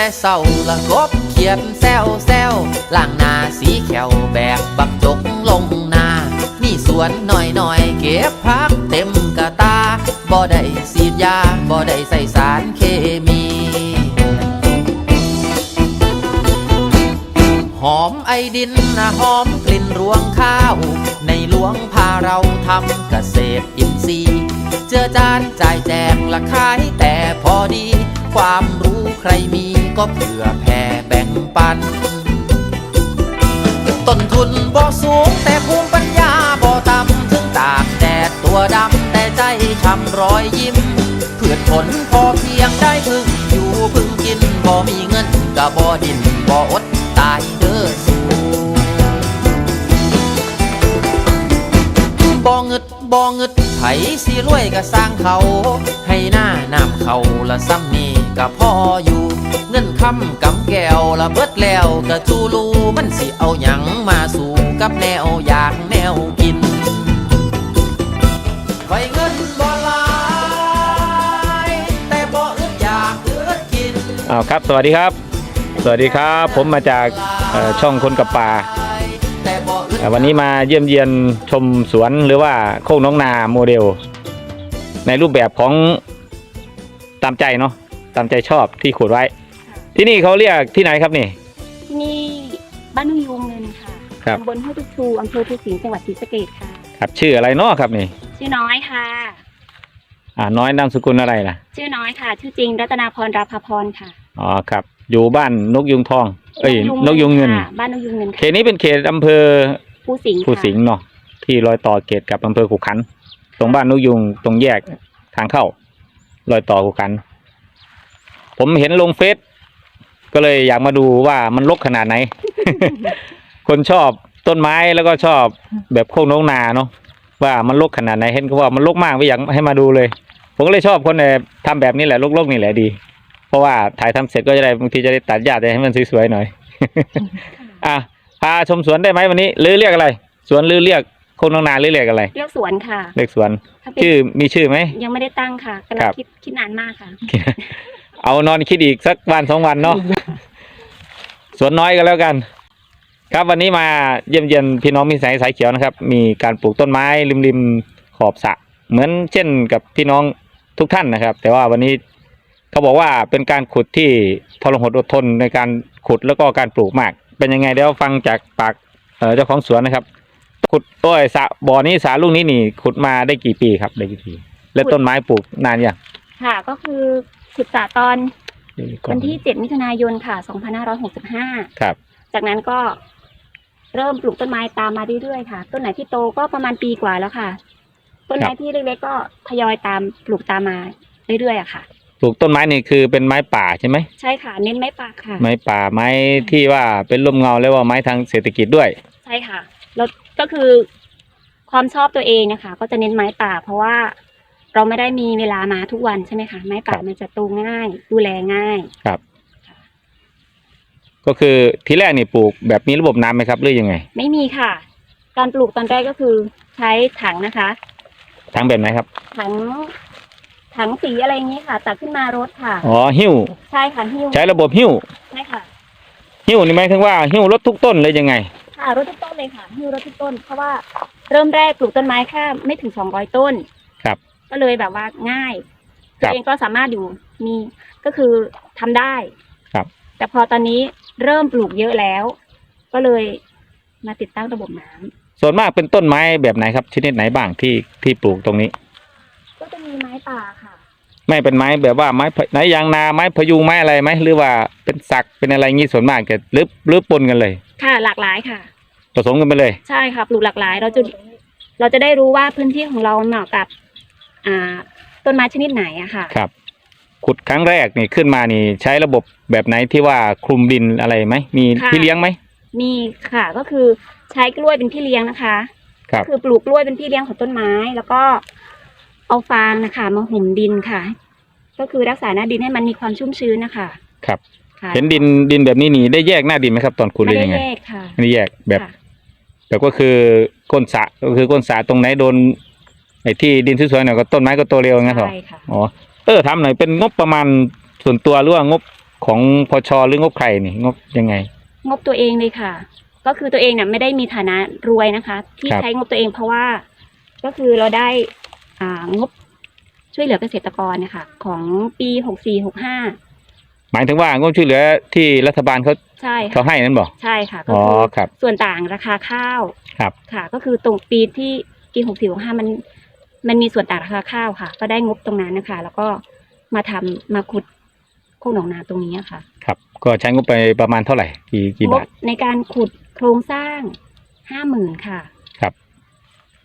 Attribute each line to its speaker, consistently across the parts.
Speaker 1: แต่เศร้าละกบเขียนแซวแซวล่างนาสีแขวแบกบักจกลงนา มีสวนหน่อยหน่อยๆเก็บพักเต็มกระตา บ่ได้สีดยา บ่ได้ใส่สารเคมี หอมไอดินนะหอมกลิ่นรวงข้าว ในหลวงพาเราทำเกษตรอินทรีย์เจือจานจ่ายแจกละขายแต่พอดี ความรู้ใครมี ก็เผื่อแผ่แบ่งปัน ต้นทุนบ่สูงแต่ภูมิปัญญาบ่ต่ำถึงตากแดดตัวดำแต่ใจช่ำรอยยิ้มเพืชผลพอเพียงได้พึ่งอยู่พึ่งกินบ่มีเงินก็บ่ดินบ่อดตายเด้อสูบ่เงึดบ่เงึดไผสิรวยก็สร้างเขา ให้หน้าน้ำเขาละซ้ำนี่ก็พออยู่ คำกำแก้วละเบิดแล้วก็จูลูมันสิเอาหยังมาสู่กับแนวอยากแนวกินไว้เงินบ่หลายแต่บ่อึดอยากอึดกิน
Speaker 2: อ้าวครับ สวัสดีครับ สวัสดีครับ ผมมาจากเอ่อช่องคนกับป่า
Speaker 1: แต่บ่อึด
Speaker 2: เอ่อวันนี้มาเยี่ยมเยียนชมสวนหรือว่าโคกน้องนาโมเดล ในรูปแบบของตามใจเนาะตามใจชอบที่ขุดไว้ ที่นี่เขาเรียกที่ไหนครับนี่
Speaker 3: ที่นี่บ้านนุ่งยูงเงินค่ะ
Speaker 2: ครับ
Speaker 3: ตำบลห้วยทุกชูอำเภอภูสิงห์จังหวัดศรีสะเกษค่ะ
Speaker 2: ครับ ชื่ออะไรเนาะครับนี่
Speaker 3: ชื่อน้อยค่ะ
Speaker 2: อ่าน้อยนามสกุลอะไรล่ะ
Speaker 3: ชื่อน้อยค่ะ ชื่อจริงรัตนาพรราภาพรค่ะ
Speaker 2: อ๋อครับ อยู่บ้านนกยุงทอง เอ้ยนกยุงเงิน
Speaker 3: ค่ะบ้านนกยุงเงิน
Speaker 2: เข
Speaker 3: ค่ะ
Speaker 2: ตนี้เป็นเขตอำเภอ
Speaker 3: ภูสิงห์
Speaker 2: ภูสิงห์เนาะที่รอยต่อเขตกับอำเภอขุขันตรงบ้านนกยุงตรงแยกทางเข้า รอยต่อขุขันผมเห็นลงเฟซ ก็เลยอยากมาดูว่ามันรกขนาดไหน คนชอบต้นไม้แล้วก็ชอบแบบโคกนกนาเนาะว่ามันรกขนาดไหนเห็นเขาว่ามันรกมากไม่อยากให้มาดูเลย ผมก็เลยชอบคนแบบทำแบบนี้แหละรกๆนี่แหละดี เพราะว่าถ่ายทำเสร็จก็จะได้บางทีจะได้ตัดหญ้าให้มันสวยๆหน่อย อะพาชมสวนได้ไหมวันนี้หรือเรียกอะไร สวนหรือเรียกโคกนกนาหรือเรียกอะไร
Speaker 3: เรียกสวนค่ะ
Speaker 2: เรียกสวน
Speaker 3: ถ้าเป็น
Speaker 2: ชื่อมีชื่อไหม
Speaker 3: ยังไม่ได้ตั้งค่ะกำลั
Speaker 2: ค
Speaker 3: ง
Speaker 2: รับ
Speaker 3: คิดคิดนานมากค่ะ
Speaker 2: เอานอนคิดอีกสักวันสองวันเนาะสวนน้อยก็แล้วกัน ครับวันนี้มาเยี่ยมเยียนพี่น้องมิสายสายเขียวนะครับ มีการปลูกต้นไม้ริมริมขอบสระเหมือนเช่นกับพี่น้องทุกท่านนะครับ แต่ว่าวันนี้เขาบอกว่าเป็นการขุดที่ทรหดอดทนในการขุดแล้วก็การปลูกมาก เป็นยังไงเดี๋ยวฟังจากปากเจ้าของสวนนะครับ ขุดโอ้ยสระบ่อนี้สระลูกนี้นี่ ขุดมาได้กี่ปีครับได้กี่ปี แล้วต้นไม้ปลูกนานยัง
Speaker 3: ค่ะก็คือ ขุดสระตอนวันที่ 7 มิถุนายนค่ะ 2565
Speaker 2: ครับ
Speaker 3: จากนั้นก็เริ่มปลูกต้นไม้ตามมาเรื่อยๆค่ะ ต้นไหนที่โตก็ประมาณปีกว่าแล้วค่ะ ต้นไม้ที่เล็กๆก็ทยอยตามปลูกตามมาเรื่อยๆอะค่ะ
Speaker 2: ปลูกต้นไม้นี่คือเป็นไม้ป่าใช่ไหม
Speaker 3: ใช่ค่ะ เน้นไม้ป่าค่ะ
Speaker 2: ไม้ป่าไม้ที่ว่าเป็นร่มเงาแล้วว่าไม้ทางเศรษฐกิจด้วย
Speaker 3: ใช่ค่ะ แล้วก็คือความชอบตัวเองนะคะ ก็จะเน้นไม้ป่า เพราะว่า เราไม่ได้มีเวลามาทุกวันใช่ไหมคะไม้ป่า
Speaker 2: ครับ
Speaker 3: มันจะโตง่าย ดูแลง่าย
Speaker 2: ครับ ก็คือทีแรกนี่ปลูกแบบมีระบบน้ำไหมครับหรือยังไง
Speaker 3: ไม่มีค่ะ การปลูกตอนแรกก็คือใช้ถังนะคะ
Speaker 2: ทางแบบไหนครับ
Speaker 3: ถัง ถังสีอะไรอย่างนี้ค่ะ ตักขึ้นมารถค่ะ
Speaker 2: อ๋อหิ้ว
Speaker 3: ใช่ค่ะหิ้ว
Speaker 2: ใช้ระบบหิ้ว
Speaker 3: ใช่ค่ะ
Speaker 2: หิ้วนี่หมายถึงว่าหิ้วรถทุกต้นเลยยังไง
Speaker 3: ค่ะรถทุกต้นเลยค่ะหิ้วรถทุกต้น เพราะว่าเริ่มแรกปลูกต้นไม้แค่ไม่ถึงสองร้อยต้น
Speaker 2: ครับ
Speaker 3: ก็เลยแบบว่าง่าย
Speaker 2: ครั
Speaker 3: ตัว
Speaker 2: บ
Speaker 3: เองก็สามารถอยู่มีก็คือทำได้
Speaker 2: ครับ
Speaker 3: แต่พอตอนนี้เริ่มปลูกเยอะแล้ว ก็เลยมาติดตั้งระบบน้ำ
Speaker 2: ส่วนมากเป็นต้นไม้แบบไหนครับ ชนิดไหนบ้างที่ที่ปลูกตรงนี้
Speaker 3: ก็จะมีไม้ป่าค่ะ
Speaker 2: ไม่เป็นไม้แบบว่าไม้พะไม้ยางนาไม้พะยูงไม้อะไรไหมหรือว่าเป็นสักเป็นอะไรงี้ส่วนมากจะหรือหรือปนกันเลย
Speaker 3: ค่ะหลากหลายค่ะ
Speaker 2: ผสมกันไปเลย
Speaker 3: ใช่ค่ะปลูกหลากหลาย เราจะเราจะได้รู้ว่าพื้นที่ของเราเหมาะกับ อ่า ต้นไม้ชนิดไหนอะค่ะ
Speaker 2: ครับ ขุดครั้งแรกนี่ขึ้นมานี่ใช้ระบบแบบไหนที่ว่าคลุมดินอะไรไหมมี
Speaker 3: ค่ะ
Speaker 2: พี่เลี้ยงไหม
Speaker 3: มีค่ะก็คือใช้กล้วยเป็นพี่เลี้ยงนะคะ
Speaker 2: ครับ
Speaker 3: คือปลูกกล้วยเป็นพี่เลี้ยงของต้นไม้ แล้วก็เอาฟางนะคะมาห่มดินค่ะ ก็คือรักษาหน้าดินให้มันมีความชุ่มชื้นนะคะ
Speaker 2: ครับ
Speaker 3: ค่ะ
Speaker 2: เห็นดินดินแบบนี้นี่ได้แยกหน้าดินไหมครับ ตอนขุดห
Speaker 3: ไม่
Speaker 2: รือ
Speaker 3: ได้
Speaker 2: ยังไง
Speaker 3: แยกค่ะ
Speaker 2: ไม่ได้แยกแบบ
Speaker 3: ค่ะ
Speaker 2: แบบก็คือก้นสระก็คือก้นสระตรงไหนโดน ไอ้ที่ดินสวยๆหน่อยก็ต้นไม้ก็โตเร็วงั้นเหรอ
Speaker 3: ใช่ค่ะ
Speaker 2: อ๋อเออทำหน่อยเป็นงบประมาณส่วนตัวหรือว่างบของพชหรืองบใครนี่งบยังไง
Speaker 3: งบตัวเองเลยค่ะ ก็คือตัวเองเนี่ยไม่ได้มีฐานะรวยนะคะ ที่
Speaker 2: ครับ
Speaker 3: ใช้งบตัวเองเพราะว่า ก็คือเราได้อ่างบช่วยเหลือเกษตรกรนะคะของปีหกสี่หกห้า
Speaker 2: หมายถึงว่างบช่วยเหลือที่รัฐบาลเขา
Speaker 3: ใช่
Speaker 2: เขา
Speaker 3: ค่ะ
Speaker 2: ให้นั้นบอก
Speaker 3: ใช่ค่ะ ก็
Speaker 2: อ๋อ
Speaker 3: คือ
Speaker 2: ครับ
Speaker 3: ส่วนต่างราคาข้าว
Speaker 2: ครับ
Speaker 3: ค่ะ ก็คือตรงปีที่ปีหกสี่หกห้ามัน มันมีส่วนต่างราคาข้าวค่ะ ก็ได้งบตรงนั้นนะคะ แล้วก็มาทำมาขุดโคกหนองนาตรงนี้ค่ะ
Speaker 2: ครับ ก็ใช้งบไปประมาณเท่าไหร่ กี่กี่
Speaker 3: ง
Speaker 2: บา
Speaker 3: บ
Speaker 2: ท
Speaker 3: ในการขุดโครงสร้างห้าหมื่นค่ะ
Speaker 2: ครับ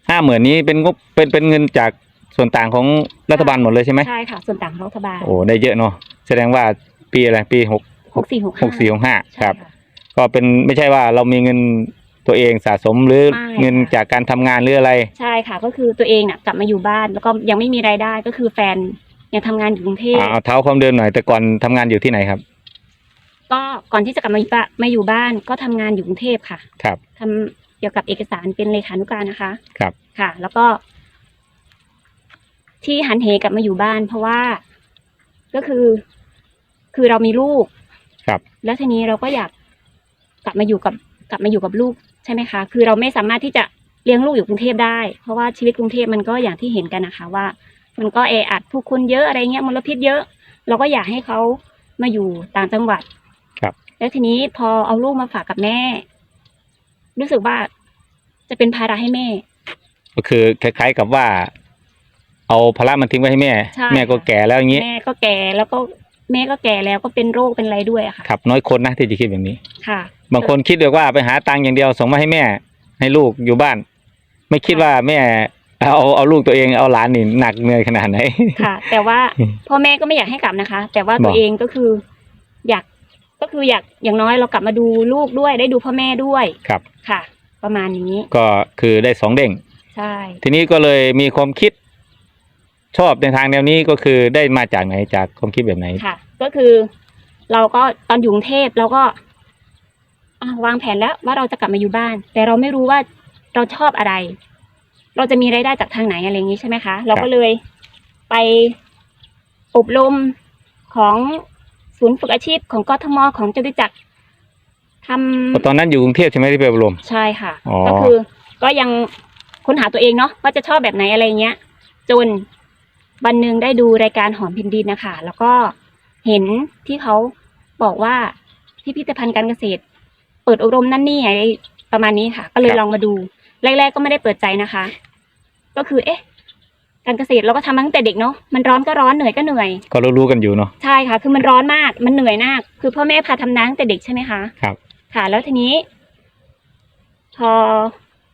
Speaker 2: ห้าหมื่นนี้เป็นงบเป็นเป็นเงินจากส่วนต่างของรัฐบาลหมดเลยใช่ไหม
Speaker 3: ใช่ค่ะ ส่วนต่างของรัฐบาล
Speaker 2: โอ้ได้เยอะเนาะแสดงว่าปีอะไรปีหก
Speaker 3: หกสี่หก
Speaker 2: หกสี่หกห้าครับ
Speaker 3: ใช่ะ
Speaker 2: ก็เป็นไม่ใช่ว่าเรามีเงิน ตัวเองสะสมหรือ
Speaker 3: ไม่
Speaker 2: เงินจากการทำงานหรืออะไร
Speaker 3: ใช่ค่ะ ก็คือตัวเองน่ะกลับมาอยู่บ้าน แล้วก็ยังไม่มีรายได้ก็คือแฟนยังทำงานอยู่กรุงเทพ
Speaker 2: อ่าเอาเท้าความเดิมหน่อยแต่ก่อนทำงานอยู่ที่ไหนครับ
Speaker 3: ก็ก่อนที่จะกลับมาอยู่บ้านมาอยู่บ้านก็ทำงานอยู่กรุงเทพค่ะ
Speaker 2: ครับ
Speaker 3: ทำเกี่ยวกับเอกสารเป็นเลขานุการนะคะ
Speaker 2: ครับ
Speaker 3: ค่ะ แล้วก็ ที่หันเหกลับมาอยู่บ้าน เพราะว่าก็คือ คือเรามีลูก
Speaker 2: ครับ
Speaker 3: แล้วทีนี้เราก็อยากกลับมาอยู่กับ กลับมาอยู่กับลูก ใช่ไหมคะ คือเราไม่สามารถที่จะเลี้ยงลูกอยู่กรุงเทพได้ เพราะว่าชีวิตกรุงเทพมันก็อย่างที่เห็นกันนะคะว่า มันก็แออัดผู้คนเยอะอะไรเงี้ยมลพิษเยอะ เราก็อยากให้เขามาอยู่ต่างจังหวัด
Speaker 2: ครับ
Speaker 3: แล้วทีนี้พอเอาลูกมาฝากกับแม่ รู้สึกว่าจะเป็นภาระให้แม่
Speaker 2: ก็คือคล้ายๆกับว่า เอาภาระมันทิ้งไว้ให้แม่
Speaker 3: ใช่
Speaker 2: แม่ก็แก่แล้วอย่างนี้
Speaker 3: แม่ก็แก่แล้วก็ แม่ก็แก่แล้วก็เป็นโรคเป็นอะไรด้วยอะค่ะ
Speaker 2: ครับ น้อยคนนะที่จะคิดแบบนี้
Speaker 3: ค่ะ
Speaker 2: บางคนคิดแบบว่าไปหาตังค์อย่างเดียวส่งมาให้แม่ ให้ลูกอยู่บ้าน ไม่คิดว่าแม่ เอาเอาลูกตัวเองเอาหลานนี่หนักเหนื่อยขนาดไหน
Speaker 3: ค่ะ แต่ว่าพ่อแม่ก็ไม่อยากให้กลับนะคะ แต่ว่า
Speaker 2: บ
Speaker 3: ตั
Speaker 2: อ
Speaker 3: ว
Speaker 2: ก
Speaker 3: เองก็คือ อยากก็คืออยากอย่างน้อยเรากลับมาดูลูกด้วยได้ดูพ่อแม่ด้วย
Speaker 2: ครับ
Speaker 3: ค่ะ ประมาณนี้
Speaker 2: ก็คือได้สองเด้ง
Speaker 3: ใช่
Speaker 2: ทีนี้ก็เลยมีความคิด ชอบในทางแนวนี้ก็คือได้มาจากไหนจากความคิดแบบไหน
Speaker 3: ค่ะ ก็คือ เราก็ตอนอยู่กรุงเทพเราก็อะวางแผนแล้วว่าเราจะกลับมาอยู่บ้าน แต่เราไม่รู้ว่าเราชอบอะไร เราจะมีรายได้จากทางไหนอะไรอย่างนี้ใช่ไหมคะ เราก็เลยไปอบรมของศูนย์ฝึกอาชีพของกทมของจตุจักรทำ
Speaker 2: ตอนนั้นอยู่กรุงเทพใช่ไหมที่ไปอบรม
Speaker 3: ใช่ค่ะ
Speaker 2: อ๋อ
Speaker 3: ก็คือก็ยังค้นหาตัวเองเนาะว่าจะชอบแบบไหนอะไรเงี้ย จน วันหนึ่งได้ดูรายการหอมพินดินนะคะ แล้วก็เห็นที่เขาบอกว่าพิพิธภัณฑ์การเกษตร เปิดอบรมนั่นนี่อะไรประมาณนี้ค่ะ ก็เลยลองมาดู แรก ๆ ก็ไม่ได้เปิดใจนะคะ ก็คือ เอ๊ะ การเกษตรเราก็ทำมาตั้งแต่เด็กเนาะมันร้อนก็ร้อนเหนื่อยก็เหนื่อย
Speaker 2: ก็รู้ๆกันอยู่เนาะ
Speaker 3: ใช่ค่ะ คือมันร้อนมาก มันเหนื่อยมาก คือพ่อแม่พาทำนาตั้งแต่เด็กใช่ไหมคะ
Speaker 2: ครับ
Speaker 3: ค่ะ แล้วทีนี้ พอ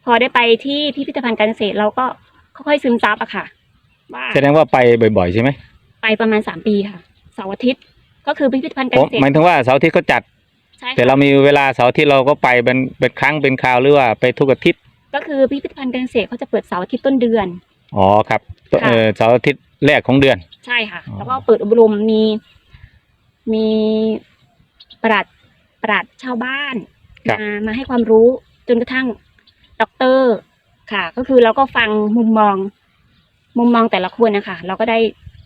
Speaker 3: พอได้ไปที่พิพิธภัณฑ์การเกษตรเราก็ค่อยๆซึมซับอะค่ะ ว่า
Speaker 2: แสดงว่าไปบ่อยๆใช่ไหม
Speaker 3: ไปประมาณสามปีค่ะเสาร์อาทิตย์ก็คือพิพิธภัณฑ์กา
Speaker 2: ผ
Speaker 3: ร
Speaker 2: ม
Speaker 3: เกษตร
Speaker 2: หมายถึงว่าเสาร์อาที่เขาจัด
Speaker 3: ใช่ค่ะ
Speaker 2: แต่เรามีเวลาเสาร์อาที่เราก็ไปเป็นเป็นครั้งเป็นคราวหรือว่าไปทุกอาทิตย์
Speaker 3: ก็คือพิพิธภัณฑ์การเกษตรเขาจะเปิดเสาร์อาทิตย์ต้นเดือน
Speaker 2: อ๋อครับ
Speaker 3: ค่ะ
Speaker 2: เออเสาร์อาทิตย์แรกของเดือน
Speaker 3: ใช่ค่ะ
Speaker 2: อ๋อ
Speaker 3: แล้วก็เปิดอบรมมี มีปราดปราดชาวบ้านมามาให้ความรู้จนกระทั่งด็อกเตอร์ ค่ะ ก็คือเราก็ฟังมุมมอง มุมมองแต่ละคนนะคะเราก็ได้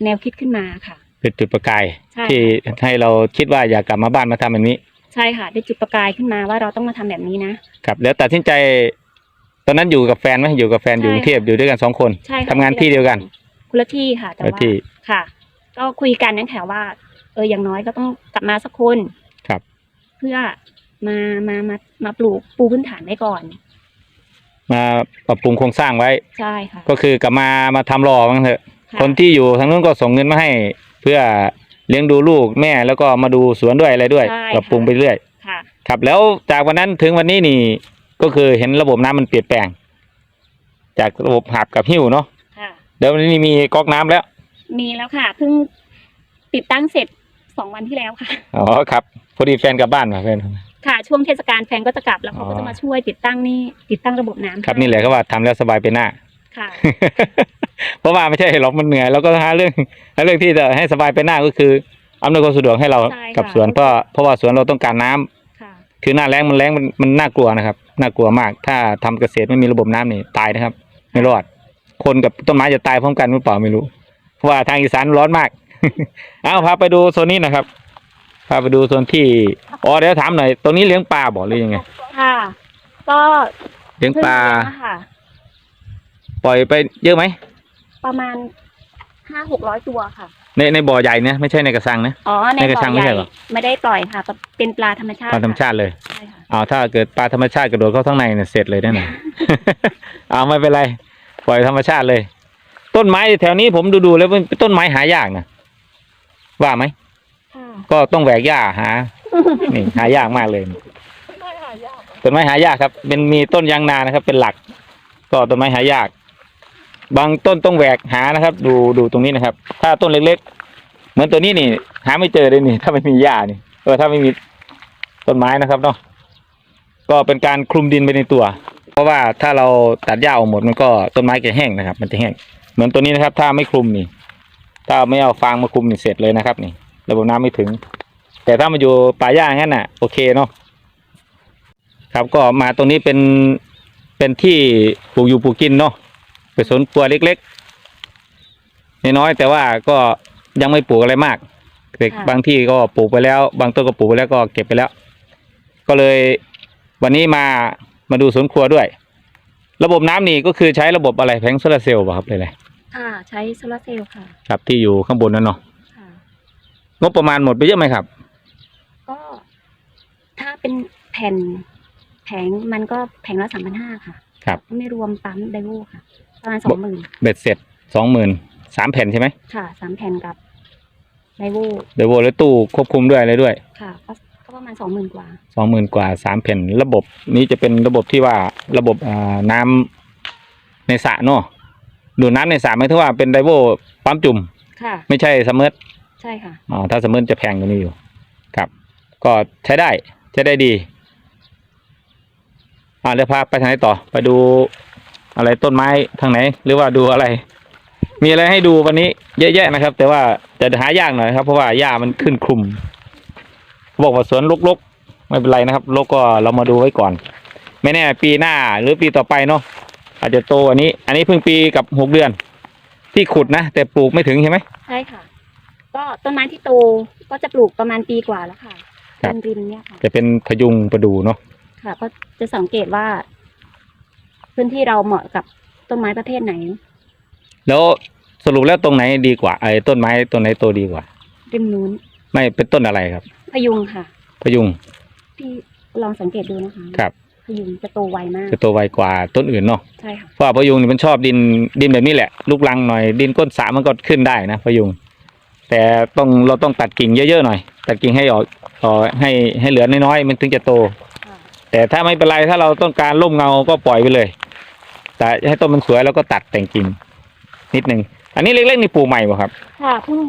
Speaker 3: แนวคิดขึ้นมาค่ะ
Speaker 2: เป็นจุดประกาย
Speaker 3: ใช่
Speaker 2: ที่ให้เราคิดว่าอยากกลับมาบ้านมาทำแบบนี้
Speaker 3: ใช่ค่ะได้จุดประกายขึ้นมาว่าเราต้องมาทำแบบนี้นะ ครับ
Speaker 2: แล้วตัดสินใจ ตอนนั้นอยู่กับแฟนไหมอยู่กับแฟนอยู่กรุงเทพอยู่ด้วยกันสองคน
Speaker 3: ใช่ค่ะ
Speaker 2: ทำงานที่เดียวกัน
Speaker 3: คนละที่ค่ะ แต่
Speaker 2: แล้ว
Speaker 3: ว่า
Speaker 2: ที่
Speaker 3: ค่ะ ก็คุยกันนั่นแหละว่า เอออย่างน้อยก็ต้องกลับมาสักคน
Speaker 2: ครับ
Speaker 3: เพื่อมามามามาปลูกปูพื้นฐานไว้ก่อน
Speaker 2: มาปรับปรุงโครงสร้างไว้
Speaker 3: ใช่ค่ะ
Speaker 2: ก็คือกลับมามาทำรอบ้างเถอะ
Speaker 3: ค่ะ
Speaker 2: คนที่อยู่ทางนู้นก็ส่งเงินมาให้ เพื่อเลี้ยงดูลูกแม่แล้วก็มาดูสวนด้วยอะไรด้วย
Speaker 3: ใช่
Speaker 2: ปรับปรุงไปเรื่อย
Speaker 3: ค่ะ
Speaker 2: ครับแล้วจากวันนั้นถึงวันนี้นี่ก็คือเห็นระบบน้ำมันเปลี่ยนแปลง จากระบบหับกับหิ้วเนาะ
Speaker 3: ค่ะ
Speaker 2: เดี๋ยววันนี้มีก๊อกน้ำแล้ว
Speaker 3: มีแล้วค่ะเพิ่งติดตั้งเสร็จสองวันที่แล้วค่ะ
Speaker 2: อ๋อครับพอดีแฟนกลับบ้านมาแฟน
Speaker 3: ค่ะช่วงเทศกาลแฟนก็จะกลับแล้วเขา
Speaker 2: อ๋
Speaker 3: ก็
Speaker 2: อ
Speaker 3: จะมาช่วยติดตั้งนี่ติดตั้งระบบน้ำ
Speaker 2: ครับนี่แหละก็ว่าทำแล้วสบายไปหน้า
Speaker 3: ค่ะ
Speaker 2: เพราะว่าไม่ใช่หรอกมันเหนื่อยแล้วก็หาเรื่องหาเรื่องที่จะให้สบายไปหน้าก็คืออำนวยความสะดวกให้เรา
Speaker 3: ใช่ค่ะ
Speaker 2: กับสวนเพราะเพราะว่าสวนเราต้องการน้ำ
Speaker 3: ค่ะ
Speaker 2: คือหน้าแรงมันแรงมันมันน่ากลัวนะครับน่ากลัวมาก ถ้าทำเกษตรไม่มีระบบน้ำนี่ตายนะครับ ไม่รอด คนกับต้นไม้จะตายพร้อมกันหรือเปล่าไม่รู้ เพราะว่าทางอีสานร้อนมาก เอาพาไปดูโซนนี้นะครับ พาไปดูส่วนที่อ๋อเดี๋ยวถามหน่อยตรงนี้เลี้ยงปลาบอกหรือยังไง
Speaker 3: ค่ะ ก็
Speaker 2: เลี้ยงปลา
Speaker 3: เพิ่งเลี้ยงอะค่ะ
Speaker 2: ปล่อยไปเยอะไหม
Speaker 3: ประมาณห้าหกร้อยตัวค่ะ
Speaker 2: ในในบ่อใหญ่เนี่ยไม่ใช่ในกระชังนะ
Speaker 3: อ๋อ ใน
Speaker 2: ในกระ
Speaker 3: บ่
Speaker 2: ชั
Speaker 3: อง
Speaker 2: ไม่
Speaker 3: ให
Speaker 2: ใช่
Speaker 3: ญ่
Speaker 2: เหรอ
Speaker 3: ไม่ได้ปล่อยค่ะ เป็นปลาธรรมชาติ
Speaker 2: ปลาธรรมชาติเลย
Speaker 3: ใช่ค่ะ
Speaker 2: เอาถ้าเกิดปลาธรรมชาติกระโดดเข้าข้างในเนี่ยเสร็จเลยแน่นอน เอาไม่เป็นไร ปล่อยธรรมชาติเลย ต้นไม้แถวนี้ผมดูดูๆแล้วเป็นต้นไม้หายากนะว่าไหม
Speaker 3: ค่ะ
Speaker 2: ก็ต้องแหวกหญ้าหา นี่หายากมากเลยต้นไม้หายากครับ เป็นมีต้นยางนานะครับ เป็นหลัก ก็ต้นไม้หายาก บางต้นต้องแหวกหานะครับ ดูดูตรงนี้นะครับ ถ้าต้นเล็กๆ เหมือนตัวนี้นี่ หาไม่เจอเลยนี่ ถ้าไม่มีหญ้านี่เออถ้าไม่มีต้นไม้นะครับเนาะก็เป็นการคลุมดินไปในตัว เพราะว่าถ้าเราตัดหญ้าออกหมดมันก็ต้นไม้จะแห้งนะครับ มันจะแห้งเหมือนตัวนี้นะครับ ถ้าไม่คลุมนี่ ถ้าไม่เอาฟางมาคลุมนี่เสร็จเลยนะครับนี่ ระบบน้ำไม่ถึง แต่ถ้ามาอยู่ป่าหญ้าอย่างนั้นน่ะ โอเคเนาะครับก็มาตรงนี้เป็นเป็นที่ปลูกอยู่ปลูกกินเนาะเป็นสวนครัวเล็กๆน้อยๆแต่ว่าก็ยังไม่ปลูกอะไรมากแต่
Speaker 3: ค่ะ
Speaker 2: บางที่ก็ปลูกไปแล้ว บางต้นก็ปลูกไปแล้วก็เก็บไปแล้ว ก็เลยวันนี้มามาดูสวนครัวด้วย ระบบน้ำนี่ก็คือใช้ระบบอะไรแผงโซลาร์เซลล์ป่ะครับเลยเลย
Speaker 3: ค่ะ ใช้โซลาร์เซลล์ค่ะ
Speaker 2: ครับที่อยู่ข้างบนนั่นเนาะ
Speaker 3: ค่ะ
Speaker 2: งบประมาณหมดไปเยอะไหมครับ
Speaker 3: ก็ถ้าเป็นแผ่นแผงมันก็แผงละสามพันห้าค่ะ
Speaker 2: ครับ
Speaker 3: ไม่รวมปั๊มไดโวค่ะ ประมาณสองหมื่น
Speaker 2: เบ็ดเสร็จสองหมื่นสามแผ่นใช่ไหม
Speaker 3: ค่ะสามแผ่นกับไดโว
Speaker 2: เดี๋ยวโวแล้วตู้ควบคุมด้วยอะไรด้วย
Speaker 3: ค่ะก็ก็ประมาณสองหมื่นกว่า
Speaker 2: สองหมื่นกว่าสามแผ่นระบบ นี้จะเป็นระบบที่ว่าระบบอ่าน้ำในสระเนาะดูดน้ำในสระไม่ถึงว่าเป็นไดโวปั๊มจุ่ม
Speaker 3: ค่ะ
Speaker 2: ไม่ใช่สมเมอร์
Speaker 3: ใช่ค่ะ
Speaker 2: อ๋อถ้าสมเมอร์จะแพงกว่านี้อยู่ ครับ ก็ใช้ได้ใช้ได้ดี อ่าเดี๋ยวพาไปทางไหนต่อ ไปดูอะไรต้นไม้ทางไหน หรือว่าดูอะไร มีอะไรให้ดูวันนี้เยอะแยะนะครับ แต่ว่าจะหายากหน่อยครับ เพราะว่าหญ้ามันขึ้นคลุมเขาบอกว่าสวนรกๆ ไม่เป็นไรนะครับรกก็เรามาดูไว้ก่อน ไม่แน่ปีหน้าหรือปีต่อไปเนาะอาจจะโตอันนี้ อันนี้เพิ่งปีกับหกเดือน ที่ขุดนะแต่ปลูกไม่ถึงใช่ไหม
Speaker 3: ใช่ค่ะ ก็ต้นไม้ที่โตก็จะปลูกประมาณปีกว่าแล้วค่ะ
Speaker 2: ครับ
Speaker 3: ริมๆเนี่ยค่ะ
Speaker 2: จะเป็นพยุงประดูเนาะ
Speaker 3: ค่ะ ก็จะสังเกตว่า พื้นที่เราเหมาะกับต้นไม้ประเภทไหน
Speaker 2: แล้วสรุปแล้วตรงไหนดีกว่าไอ้ต้นไม้ต้นไหนโตดีกว่า
Speaker 3: ริมนู้น
Speaker 2: ไม่เป็นต้นอะไรครับ
Speaker 3: พยุงค่ะ
Speaker 2: พยุง
Speaker 3: พี่ลองสังเกตดูนะคะ
Speaker 2: ครับ
Speaker 3: พยุงจะโตไวมาก
Speaker 2: จะโตไวกว่าต้นอื่นเนาะ
Speaker 3: ใช่ค่ะ
Speaker 2: เพราะว่าพยุงนี่มันชอบดินดินแบบนี้แหละลูกรังหน่อยดินก้นสระมันก็ขึ้นได้นะพยุง แต่ต้องเราต้องตัดกิ่งเยอะๆหน่อย ตัดกิ่งให้ออกออกให้ให้เหลือน้อยๆมันถึงจะโต
Speaker 3: ค่ะ
Speaker 2: แต่ถ้าไม่เป็นไรถ้าเราต้องการร่มเงาก็ปล่อยไปเลย แต่ให้ต้นมันสวยแล้วก็ตัดแต่งกิ่งนิดนึงอันนี้เล็กๆนี่ปลูกใหม่ป่ะครับ
Speaker 3: ค่ะเพิ่ง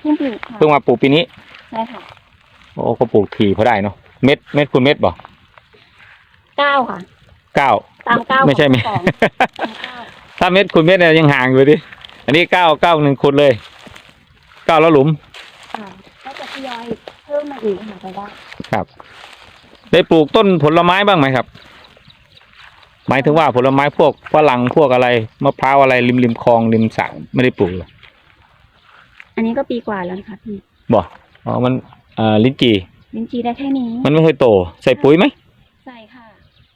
Speaker 3: เพิ่งปลูกค่ะ
Speaker 2: เพิ่งมาปลูกปีนี้
Speaker 3: ใช่ค่ะ
Speaker 2: โอ้ก็ปลูกถี่พอได้เนาะเม็ดเม็ดคูณเม็ดบ่
Speaker 3: เก้าค่ะ
Speaker 2: เก้า
Speaker 3: ตามเก้า
Speaker 2: ไม่ใช่
Speaker 3: ข
Speaker 2: เม็
Speaker 3: อ
Speaker 2: ด
Speaker 3: งของตามเก้า
Speaker 2: ถ้าเม็ดคูณเม็ดเนี่ยยังห่างอยู่ดิอันนี้เก้าเก้าหนึ่งคูณเลย เก้าแล้วหลุม
Speaker 3: ค่ะก็จะทยอยเพิ่มมาอีกค่ะแต่ว่า
Speaker 2: ครับได้ปลูกต้นผลไม้บ้างไหมครับ หมายถึงว่าผลไม้พวกฝรั่งพวกอะไรมะพร้าวอะไรริมริมคลองริมสระไม่ได้ปลูกเหรอ
Speaker 3: อันนี้ก็ปีกว่าแล้วนะคะพี่
Speaker 2: บ่อ๋อมันเอ่อลิ้นจี่
Speaker 3: ลิ้นจีได้แค่นี้
Speaker 2: มันไม่ค่อยโต ใส่ปุ๋ยไหม
Speaker 3: ใส่ค่ะ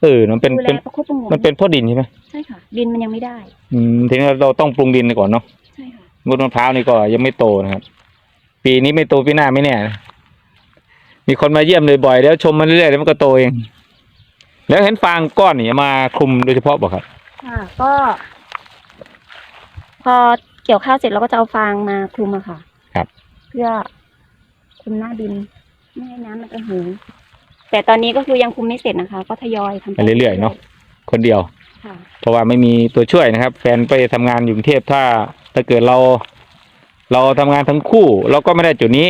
Speaker 2: เออมันเป็น
Speaker 3: ดูแล
Speaker 2: เป็น
Speaker 3: ประคบประหงม
Speaker 2: มันเป็นเพ่อดินใช่ไหม
Speaker 3: ใช่ค่ะ ดินมันยังไม่ได้
Speaker 2: อืมทีนี้เราต้องปรุงดินก่อนเนาะ
Speaker 3: ใช่ค่ะ
Speaker 2: งดมะพร้าวนี่ก็ยังไม่โตนะครับ ปีนี้ไม่โตปีหน้าไม่แน่นะมีคนมาเยี่ยมเลยบ่อยเดี๋ยวชมมันเรื่อยๆเดี๋ยวมันก็โตเอง แล้วเห็นฟางก้อนนี่มาคลุมโดยเฉพาะบ่ครับ
Speaker 3: ค่ะ ก็ พอเกี่ยวข้าวเสร็จเราก็จะเอาฟางมาคลุมอะค่ะ
Speaker 2: ครับ
Speaker 3: เพื่อคลุมหน้าดินไม่ให้น้ำมันกระหือแต่ตอนนี้ก็คือยังคุมไม่เสร็จนะคะ ก็ทยอยทำ
Speaker 2: ไปเรื่อยๆเนาะคนเดียว
Speaker 3: ค่ะ
Speaker 2: เพราะว่าไม่มีตัวช่วยนะครับ แฟนไปทำงานอยู่กรุงเทพถ้า ถ้าเกิดเราเราทำงานทั้งคู่เราก็ไม่ได้จุดนี้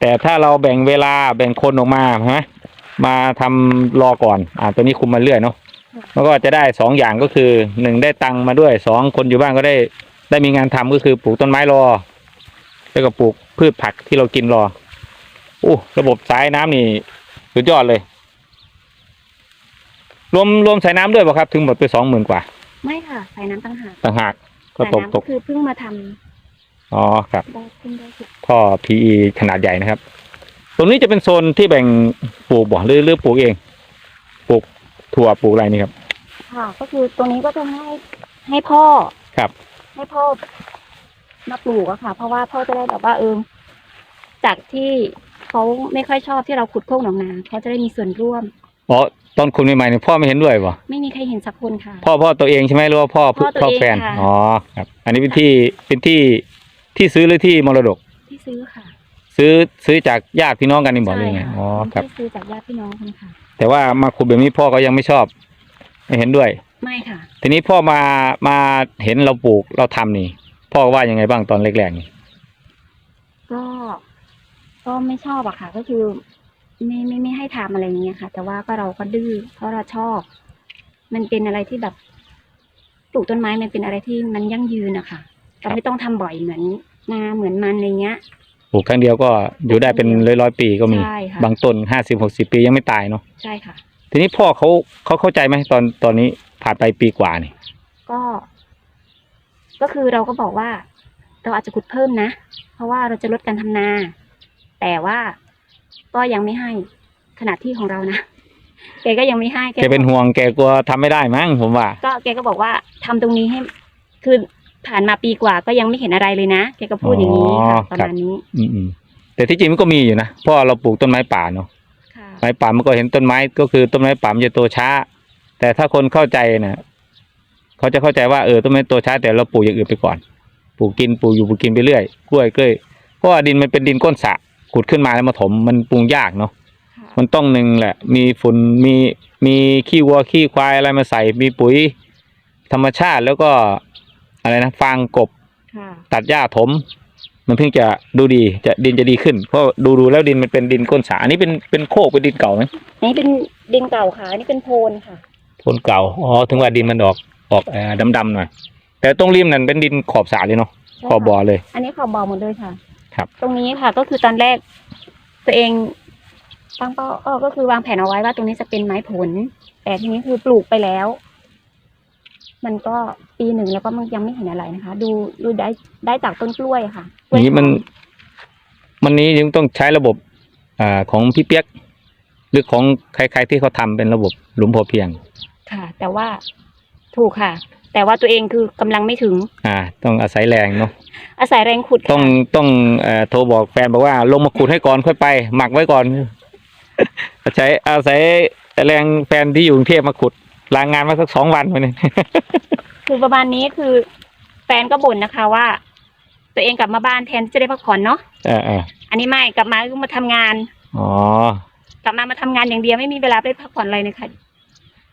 Speaker 2: แต่ถ้าเราแบ่งเวลาแบ่งคนออกมาใช่ไหมมาทำรอก่อน อ่าตัวนี้คุมมาเรื่อยเนาะมันก็จะได้สองอย่างก็คือหนึ่งได้ตังค์มาด้วยสองคนอยู่บ้านก็ได้ได้มีงานทำก็คือปลูกต้นไม้รอ แล้วก็ปลูกพืชผักที่เรากินรอโอ้ระบบสายน้ำนี่สุดยอดเลย รวมรวมสายน้ำด้วยป่ะครับ ถึงหมดไปสองหมื่นกว่า
Speaker 3: ไม่ค่ะใส่น้ำต่างหาก
Speaker 2: ต่างหาก ก็
Speaker 3: ใส่
Speaker 2: ตก
Speaker 3: น้ำ
Speaker 2: ต
Speaker 3: ก็
Speaker 2: ก
Speaker 3: คือเพิ่งมาทำ
Speaker 2: อ๋อครับ
Speaker 3: ได้เพิ่งได้สิบ
Speaker 2: ท่อ PE ขนาดใหญ่นะครับ ตรงนี้จะเป็นโซนที่แบ่งปลูกบ่หรือหรือปลูกเอง ปลูกถั่วปลูกอะไรนี่ครับ
Speaker 3: ค่ะ ก็คือตรงนี้ก็จะให้ให้พ่อ
Speaker 2: ครับ
Speaker 3: ให้พ่อมาปลูกอะค่ะ เพราะว่าพ่อจะได้แบบว่าเออจากที่เขาไม่ค่อยชอบที่เราขุดโคกหนองนาเขาจะได้มีส่วนร่วม
Speaker 2: อ๋อตอนคุณใหม่ๆเนี่ยพ่อไม่เห็นด้วยบ่
Speaker 3: ไม่มีใครเห็นสักคนค่ะ
Speaker 2: พ่อพ่อตัวเองใช่ไหมหรือว่าพ่อ
Speaker 3: พ่อตัว
Speaker 2: พ่อ
Speaker 3: เอง
Speaker 2: แฟน
Speaker 3: ค่ะ
Speaker 2: อ๋อครับ อันนี้เป็นที่เป็นที่ที่ซื้อหรือที่มรดก
Speaker 3: ที่ซื้อค่ะ
Speaker 2: ซื้อซื้อจากญาติพี่น้องกันนี่บอกเลยไง
Speaker 3: ใช่ค่ะ
Speaker 2: อ๋อครับ
Speaker 3: ที่ซื้อจากญาติพี่น้องกันค่ะ
Speaker 2: แต่ว่ามาขุดแบบนี้พ่อก็ยังไม่ชอบ ไม่เห็นด้วย
Speaker 3: ไม่ค่ะ
Speaker 2: ทีนี้พ่อมามาเห็นเราปลูกเราทำนี่ พ่อว่ายังไงบ้างตอนแรกๆนี่
Speaker 3: ก็ก็ไม่ชอบอะค่ะ ก็คือ ไม่ไม่ไม่ให้ทำอะไรอย่างเงี้ยค่ะ แต่ว่าก็เราก็ดื้อเพราะเราชอบ มันเป็นอะไรที่แบบปลูกต้นไม้มันเป็นอะไรที่มันยั่งยืนอะค่ะเราไม่ต้องทำบ่อยเหมือนนาเหมือนมันอะไรเงี้ย
Speaker 2: ปลูกครั้งเดียวก็อยู่ได้เป็นร้อยร้อยๆปีก็มี
Speaker 3: ใช่ค่ะ
Speaker 2: บางต้นห้าสิบหกสิบปียังไม่ตายเนาะ
Speaker 3: ใช่ค่ะ
Speaker 2: ทีนี้พ่อเขาเขาเข้าใจไหมตอนตอนนี้ผ่านไปปีกว่านี่
Speaker 3: ก็ ก็คือเราก็บอกว่า เราอาจจะขุดเพิ่มนะ เพราะว่าเราจะลดการทำนา แต่ว่า ก็ยังไม่ให้ขนาดที่ของเรานะแกก็ยังไม่ให้
Speaker 2: แกเป็นห่วงแกกลัวทำไม่ได้มั้งผมว่า
Speaker 3: ก็แกก็บอกว่าทำตรงนี้ให้ คือผ่านมาปีกว่าก็ยังไม่เห็นอะไรเลยนะแกก็พูดอย่างนี้ค่ะ
Speaker 2: อ๋อ
Speaker 3: ประ
Speaker 2: ครับ
Speaker 3: มาณนี้
Speaker 2: อืมอืมแต่ที่จริงมันก็มีอยู่นะเพราะเราปลูกต้นไม้ป่าเนาะ
Speaker 3: ค่ะ
Speaker 2: ไม้ป่ามันก็เห็นต้นไม้ก็คือต้นไม้ป่ามันจะโตช้า แต่ถ้าคนเข้าใจนะเขาจะเข้าใจว่าเออต้นไม้โตช้าแต่เราปลูกอย่างอื่นไปก่อน ปลูกกินปลูกอยู่ปลูกกินไปเรื่อยกล้วยกล้วยเพราะว่าดินมันเป็นดินก้นสระ ขุดขึ้นมาแล้วมาถมมันปรุงยากเนาะ
Speaker 3: ค่ะ
Speaker 2: มันต้องหนึ่งแหละ มีฝุ่นมีมีขี้วัวขี้ควายอะไรมาใส่มีปุ๋ย ธรรมชาติแล้วก็อะไรนะฟางกบ
Speaker 3: ค่ะ
Speaker 2: ตัดหญ้าถม มันเพิ่งจะดูดีจะดินจะดีขึ้น เพราะดูดูแล้วดินมันเป็นดินก้นสระอันนี้เป็นเป็นโคกเป็นดินเก่าไหม
Speaker 3: อันนี้เป็นดินเก่าค่ะอันนี้เป็นโพนค่ะ
Speaker 2: โคลนเก่าอ๋อถึงว่าดินมันออกออกเอ่อดำๆหน่อยแต่ตรงริมนั่นเป็นดินขอบสระเลยเนาะขอบบ่อเลย
Speaker 3: อันนี้ขอบบ่อหมดเลยค่ะ
Speaker 2: ครับ
Speaker 3: ตรงนี้ค่ะ ก็คือตอนแรก ตัวเองตั้งเป้าเออก็คือวางแผนเอาไว้ว่าตรงนี้จะเป็นไม้ผล แต่ทีนี้คือปลูกไปแล้ว มันก็ปีหนึ่งแล้วก็มันยังไม่เห็นอะไรนะคะ ดูดูได้ได้จากต้นกล้วยค่ะก
Speaker 2: อ
Speaker 3: ล้วย
Speaker 2: ย่างนี้มัน
Speaker 3: หอ
Speaker 2: มันนี้ยังต้องใช้ระบบอ่าของพี่เปียก หรือของใครๆที่เขาทำเป็นระบบหลุมพอเพียง
Speaker 3: ค่ะ แต่ว่าถูกค่ะ แต่ว่าตัวเองคือกำลังไม่ถึง
Speaker 2: อ่า ต้องอาศัยแรงเนาะ
Speaker 3: อาศัยแรงขุดค่ะ
Speaker 2: ต้องต้องเอ่อโทรบอกแฟนบอกว่าลงมาขุดให้ก่อนค่อยไป หมักไว้ก่อนใช้อาศัยแรงแฟนที่อยู่กรุงเทพมาขุดลางงานมาสักสองวันไปเนี่ย
Speaker 3: คือประมาณนี้คือ แฟนก็บ่นนะคะว่า ตัวเองกลับมาบ้านแทนที่จะได้พักผ่อนเนาะ
Speaker 2: เออเออ
Speaker 3: อันนี้ไม่กลับมาก็มาทำงาน
Speaker 2: อ๋อ
Speaker 3: กลับมามาทำงานอย่างเดียวไม่มีเวลาไปพักผ่อนอะไรเลยค่ะ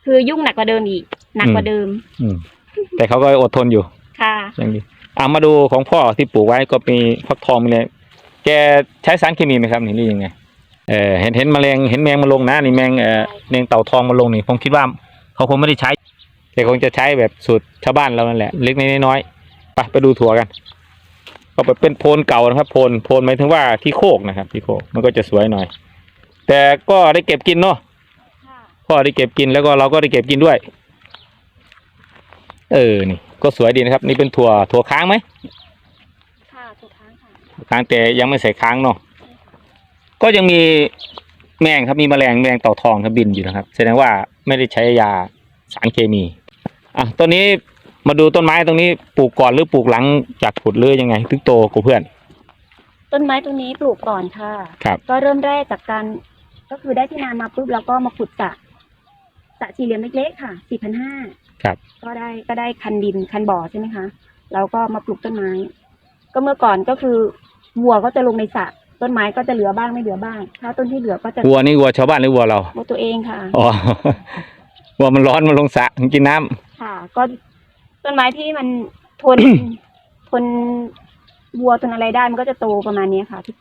Speaker 3: คือยุ่งหนักกว่าเดิมอีกหนักกว่าเดิม
Speaker 2: อืม แต่เขาก็อดทนอยู่
Speaker 3: ค่ะ
Speaker 2: อย่างดีอะมาดูของพ่อที่ปลูกไว้ก็มีฟักทองมีเลยแกใช้สารเคมีไหมครับนี่หรือยังไงเออเห็นเห็นแมลงเห็นแมงมาลงนะนี่แมงเออแมงเต่าทองมาลงนี่ผมคิดว่าเขาคงไม่ได้ใช้แกคงจะใช้แบบสูตรชาวบ้านเรานั่นแหละเล็กน้อยๆไปไปดูถั่วกันก็แบบเป็นโพนเก่านะครับ โพนโพนหมายถึงว่าที่โคกนะครับ ที่โคกมันก็จะสวยหน่อย แต่ก็ได้เก็บกินเนาะพ่อได้เก็บกินแล้วก็เราก็ได้เก็บกินด้วย เออนี่ก็สวยดีนะครับ นี่เป็นถั่วถั่วค้างไหม
Speaker 3: ค่ะถูกทางค่ะ
Speaker 2: ค้างแต่ยังไม่ใส่ค้างเนาะก็ยังมีแมงครับมีแมลงแมลงเต่าทองครับบินอยู่นะครับ แสดงว่าไม่ได้ใช้ยาสารเคมีอะต้นนี้มาดูต้นไม้ตรงนี้ปลูกก่อนหรือปลูกหลังจากขุดหรือยังไงถึงโตกว่าเพื่อน
Speaker 3: ต้นไม้ต้นนี้ปลูกก่อนค่ะ
Speaker 2: ครับ
Speaker 3: ก็เริ่มแรกจากการก็คือได้ที่นามาปุ๊บแล้วก็มาขุดสระสระสี่เหลี่ยมเล็กๆค่ะสี่พันห้า
Speaker 2: ครับ
Speaker 3: ก็ได้ก็ได้คันดินคันบ่อใช่ไหมคะแล้วก็มาปลูกต้นไม้ ก็เมื่อก่อนก็คือวัวก็จะลงในสระต้นไม้ก็จะเหลือบ้างไม่เหลือบ้าง ถ้าต้นที่เหลือก็จะ
Speaker 2: วัวนี่วัวชาวบ้านหรือวัวเรา
Speaker 3: วัวตัวเองค่ะ
Speaker 2: อ๋อวัวมันร้อนมันลงสระมันกินน้ำ
Speaker 3: ค่ะ ก็ต้นไม้ที่มันทนทนวัวทนอะไรได้มันก็จะโตประมาณนี้ค่ะที่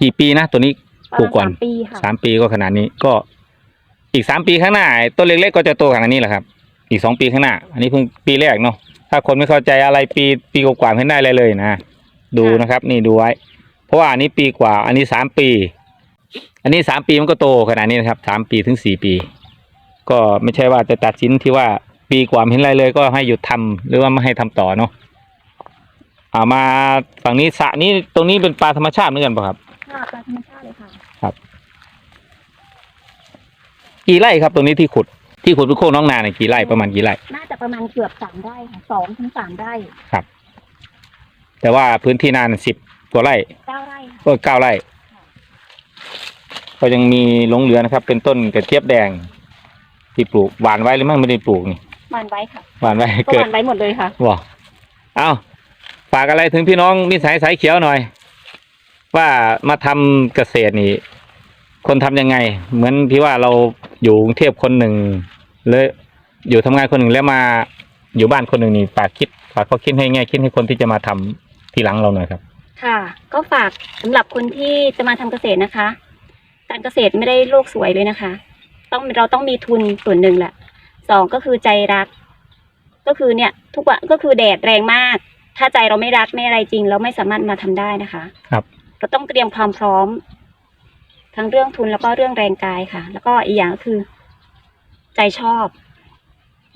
Speaker 2: กี่ปีนะตัวนี้
Speaker 3: ประ
Speaker 2: ปลู
Speaker 3: มากณ
Speaker 2: ก่อน
Speaker 3: สามปีค่ะ
Speaker 2: สามปีก็ขนาดนี้ก็ อีกสามปีข้างหน้าไอ้ต้นเล็กๆก็จะโตขนาดนี้แหละครับ อีกสองปีข้างหน้า อันนี้เพิ่งปีแรกเนาะถ้าคนไม่เข้าใจอะไรปีปีกว่าๆไม่ได้อะไรเลยนะดูนะครับ นี่ดูไว้ เพราะว่าอันนี้ปีกว่า อันนี้สามปี อันนี้สามปีมันก็โตขนาดนี้นะครับสามปีถึงสี่ปี ก็ไม่ใช่ว่าจะตัดสินที่ว่าปีกว่าไม่เห็นอะไรเลย ก็ให้หยุดทำหรือว่าไม่ให้ทำต่อเนาะเอามาฝั่งนี้สระนี้ตรงนี้เป็นปลาธรรมชาติเหมือนกันป่ะครับ
Speaker 3: ค่ะปลาธรรมชาติเลยค่ะ
Speaker 2: กี่ไร่ครับตรงนี้ที่ขุด ที่ขุดเป็นโคกน้องนาเนี่ยกี่ไร่ประมาณกี่ไร่
Speaker 3: น่าจะประมาณเกือบสามไร่ค่ะสองถึงสามไร่
Speaker 2: แต่ว่าพื้นที่นานสิบกว่าไร่
Speaker 3: เก้าไร่ค่ะ
Speaker 2: ก็เก้าไร่ก็ยังมีหลงเหลือนะครับ เป็นต้นกระเจี๊ยบแดง ที่ปลูกหวานไว้หรือไม่ไม่ได้ปลูกนี่
Speaker 3: หวานไว้ค่ะ
Speaker 2: หวานไว้
Speaker 3: ก็
Speaker 2: เกิ
Speaker 3: ห
Speaker 2: ด
Speaker 3: วานไว้หมดเลยค่ะ
Speaker 2: ว้าเอาฝากอะไรถึงพี่น้องมิสายสายเขียวหน่อย ว่ามาทำเกษตรนี่ คนทำยังไง เหมือนที่ว่าเราอยู่กรุงเทพคนหนึ่ง เลยอยู่ทำงานคนหนึ่งแล้วมาอยู่บ้านคนหนึ่งนี่ฝากคิดฝากเขาคิดให้แง่คิดให้คนที่จะมาทำทีหลังเราหน่อยครับ
Speaker 3: ค่ะ ก็ฝากสำหรับคนที่จะมาทำเกษตรนะคะ การเกษตรไม่ได้โลกสวยเลยนะคะ ต้องเราต้องมีทุนส่วนหนึ่งแหละสองก็คือใจรัก ก็คือเนี่ย ทุกวันก็คือแดดแรงมาก ถ้าใจเราไม่รักไม่อะไรจริง เราไม่สามารถมาทำได้นะคะ
Speaker 2: ครับ
Speaker 3: เราต้องเตรียมความพร้อม ทั้งเรื่องทุนแล้วก็เรื่องแรงกายค่ะ แล้วก็อีกอย่างก็คือ ใจชอบ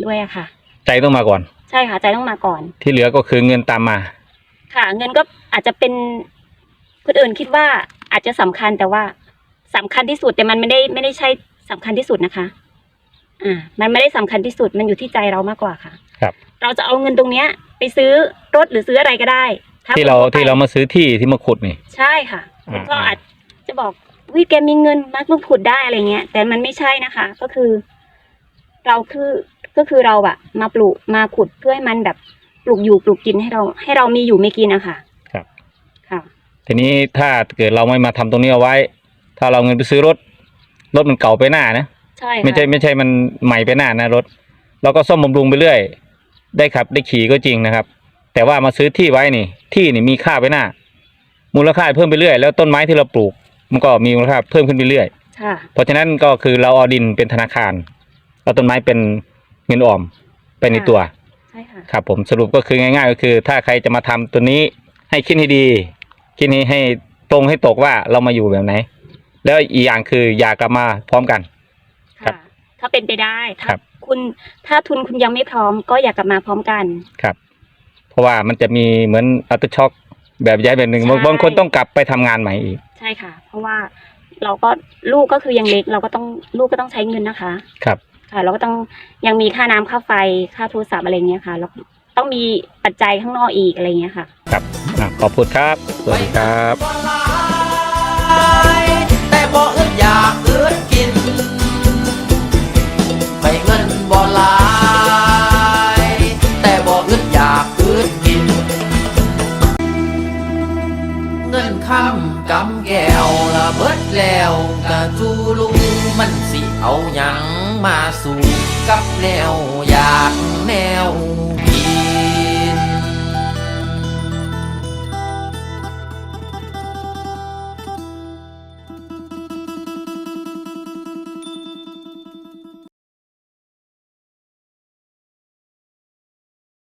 Speaker 3: ด้วยอะค่ะ
Speaker 2: ใจต้องมาก่อน
Speaker 3: ใช่ค่ะใจต้องมาก่อน
Speaker 2: ที่เหลือก็คือเงินตามมา
Speaker 3: ค่ะ เงินก็อาจจะเป็นคนอื่นคิดว่าอาจจะสำคัญแต่ว่าสำคัญที่สุดแต่มันไม่ได้ไม่ได้ใช่สำคัญที่สุดนะคะ อ่า มันไม่ได้สำคัญที่สุดมันอยู่ที่ใจเรามากกว่าค่ะ
Speaker 2: ครับ
Speaker 3: เราจะเอาเงินตรงเนี้ย ไปซื้อรถหรือซื้ออะไรก็ได้ถ้
Speaker 2: ที่เรา
Speaker 3: คนทั่วไป
Speaker 2: ที่เรามาซื้อที่ที่มาขุดนี่
Speaker 3: ใช่ค่ะ
Speaker 2: อ่า
Speaker 3: ก็อาจจะบอกวิแกมีเงินมาลงขุดได้อะไรเงี้ย แต่มันไม่ใช่นะคะ ก็คือ เราคือก็คือเราอะมาปลูกมาขุดเพื่อให้มันแบบปลูกอยู่ปลูกกินให้เรา ให้เรามีอยู่มีกินอะค่ะ
Speaker 2: ครับ
Speaker 3: ค่ะ
Speaker 2: ทีนี้ถ้าเกิดเราไม่มาทำตรงนี้เอาไว้ ถ้าเราเงินไปซื้อรถ รถมันเก่าไปหน้านะ
Speaker 3: ใช่ค่ะ
Speaker 2: ไม่ใช่ไม่ใช่มันใหม่ไปหน้านะรถเราก็ซ่อมบำรุงไปเรื่อย ได้ขับได้ขี่ก็จริงนะครับ แต่ว่ามาซื้อที่ไว้นี่ ที่นี่มีค่าไปหน้า มูลค่าเพิ่มไปเรื่อย แล้วต้นไม้ที่เราปลูก มันก็มีมูลค่าเพิ่มขึ้นไปเรื่อย
Speaker 3: ค่ะ
Speaker 2: เพราะฉะนั้นก็คือเราเอาดินเป็นธนาคาร เอาต้นไม้เป็นเงินออมไปในตัว
Speaker 3: ใช่ค่ะ
Speaker 2: ครับผมสรุปก็คือง่าย ๆ ก็คือ ถ้าใครจะมาทำตัวนี้ให้คิดให้ดี คิดให้ให้ตรงให้ตกว่าเรามาอยู่แบบไหน แล้วอีกอย่างคืออยากกลับมาพร้อมกัน ครั
Speaker 3: ค่ะ
Speaker 2: บ
Speaker 3: ถ้าเป็นไปได้
Speaker 2: ครั
Speaker 3: ถ้า
Speaker 2: บ
Speaker 3: คุณถ้าทุนคุณยังไม่พร้อมก็อยากกลับมาพร้อมกัน
Speaker 2: ครับ เพราะว่ามันจะมีเหมือนอัตช็อกแบบย้ายแบบหนึ่ง
Speaker 3: ใช่
Speaker 2: บางบางคนต้องกลับไปทำงานใหม่อีก
Speaker 3: ใช่ค่ะ เพราะว่าเราก็ลูกก็คือยังเล็กเราก็ต้องลูกก็ต้องใช้เงินนะคะ
Speaker 2: ครับ
Speaker 3: ค่ะ เราก็ต้องยังมีค่าน้ำค่าไฟค่าโทรศัพท์อะไรเงี้ยค่ะแล้วต้องมีปัจจัยข้างนอกอีกอะไรเงี้ยค่ะ
Speaker 2: ครับอะขอบคุณครับสวัสดีครับ
Speaker 1: บ่หลายแต่บ่อึดอยากอึดกินไม่เงินบ่หลายแต่บ่อึดอยากอึดกิน เงินคำกำแก้วละเบิดแล้วกะจูลุมันสิเอาหยัง มาสู่กับแนวอยากแนว